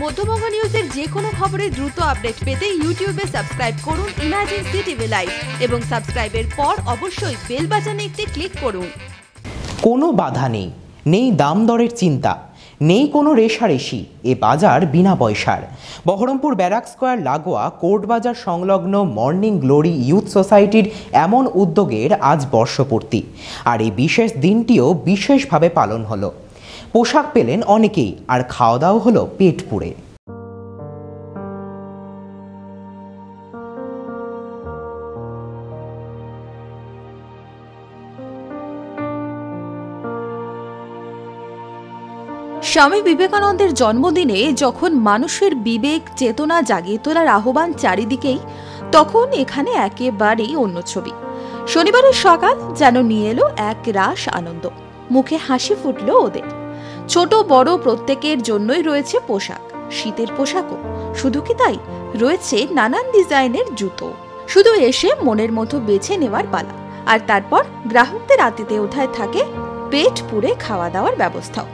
মধ্যবঙ্গ নিউজের যে কোনো খবরের দ্রুত আপডেট পেতে ইউটিউবে সাবস্ক্রাইব করুন ইমাজিন সিটিভি লাইভ এবং সাবস্ক্রাইবের পর অবশ্যই বেল বাজানে একটি ক্লিক করুন। কোনো বাধা নেই। নেই দাম দরের চিন্তা। নেই কোনো রেশারেশি এ বাজার বিনা পয়সার। বহরমপুর ব্যারাক স্কোয়ার লাগোয়া কোর্ট বাজার সংলগ্ন মর্নিং গ্লোরি ইউথ সোসাইটির এমন উদ্যোগের আজ বর্ষপূর্তি। আর এই বিশেষ দিনটিও বিশেষভাবে পালন হলো। পোশাক পেলেন অনেকেই, আর খাওয়া দাওয়া হলো পেট পুড়ে। স্বামী বিবেকানন্দের জন্মদিনে যখন মানুষের বিবেক, চেতনা জাগিয়ে তোলার আহ্বান চারিদিকেই, তখন এখানে একেবারেই অন্য ছবি। শনিবারের সকাল যেন নিয়ে এলো এক রাস আনন্দ। মুখে হাসি ফুটল ওদের। ছোট, বড় প্রত্যেকের জন্যই রয়েছে পোশাক। শীতের পোশাকও। শুধু কি তাই? রয়েছে নানান ডিজাইনের জুতো। শুধু এসে মনের মতো বেছে নেওয়ার পালা। আর তারপর গ্রাহকদের আতিথে ওঠায় থাকে পেট পুড়ে খাওয়া দাওয়ার ব্যবস্থাও।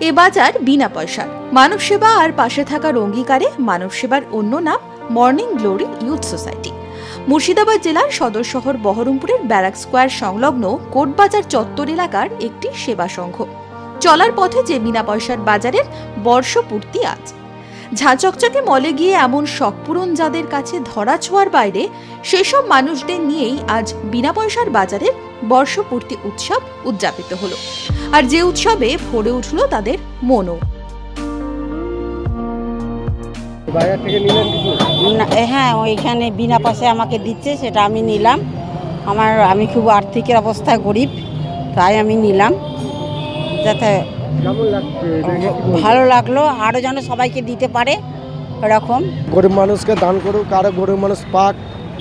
এ বাজার বিনা পয়সার। মানব সেবা আর পাশে থাকার অঙ্গীকারে মানব সেবার অন্য নাম morning glory youth society. Murshidabad জেলার সদর শহর বহরমপুরের ব্যারাক স্কোয়ার সংলগ্ন কোটবাজার চত্বর এলাকার একটি সেবা সংঘ। চলার পথে যে বিনা পয়সার বাজারের বর্ষপূর্তি আজ। ঝাঁচকচকে মলে গিয়ে এমন শখপূরণ যাদের কাছে ধরা ছোঁয়ার বাইরে সেসব মানুষদের নিয়েই আজ বিনা পয়সার বাজারের বর্ষপূর্তি উৎসব উদযাপিত হলো। আর যে উৎসবে ভরে উঠল তাদের মনও। বাজার থেকে নিলেন কিছু? হ্যাঁ ওইখানে বিনা পয়সায় আমাকে দিচ্ছে সেটা আমি নিলাম। আমার আমি খুব আর্থিকের অবস্থা গরিব তাই আমি নিলাম। যাতে? ভালো লাগল। আরও যেন সবাইকে দিতে পারে এরকম। গরিব মানুষকে দান করুক আরও গরিব মানুষ পাক।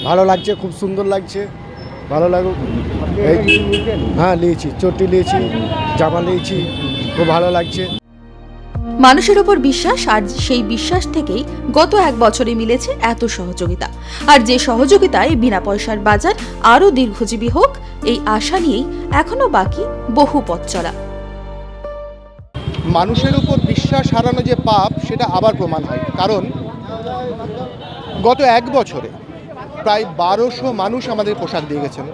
ভালো লাগছে খুব সুন্দর লাগছে। ভালো লাগুক। হ্যাঁ নিয়েছি চটি নিয়েছি জামা নিয়েছি খুব ভালো লাগছে। মানুষের ওপর বিশ্বাস আর সেই বিশ্বাস থেকেই গত এক বছরে মিলেছে এত সহযোগিতা। আর যে সহযোগিতায় বিনা পয়সার বাজার আরও দীর্ঘজীবী হোক এই আশা নিয়েই এখনও বাকি বহু পথ চলা। মানুষের উপর বিশ্বাস হারানো যে পাপ, সেটা আবার প্রমাণ হয়। কারণ গত এক বছরে প্রায় বারোশো মানুষ আমাদের পোশাক দিয়ে গেছেন।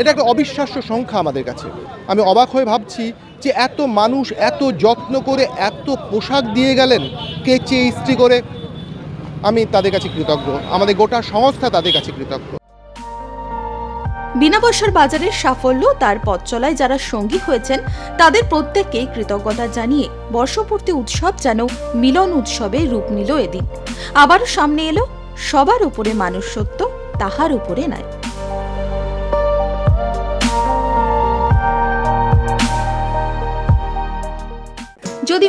এটা একটা অবিশ্বাস্য সংখ্যা আমাদের কাছে। আমি অবাক হয়ে ভাবছি যে এত মানুষ এত যত্ন করে এত পোশাক দিয়ে গেলেন কেচে ইস্ত্রি করে? আমি তাদের কাছে কৃতজ্ঞ। আমাদের গোটা সংস্থা তাদের কাছে কৃতজ্ঞ। বিনা পয়সার বাজারের সাফল্য তার পথ চলায় যারা সঙ্গী হয়েছেন, তাদের প্রত্যেককে কৃতজ্ঞতা জানিয়ে বর্ষপূর্তি উৎসব যেন মিলন উৎসবে রূপ নিল এদিন। আবারও সামনে এলো, সবার উপরে মানুষ সত্য তাহার উপরে নয়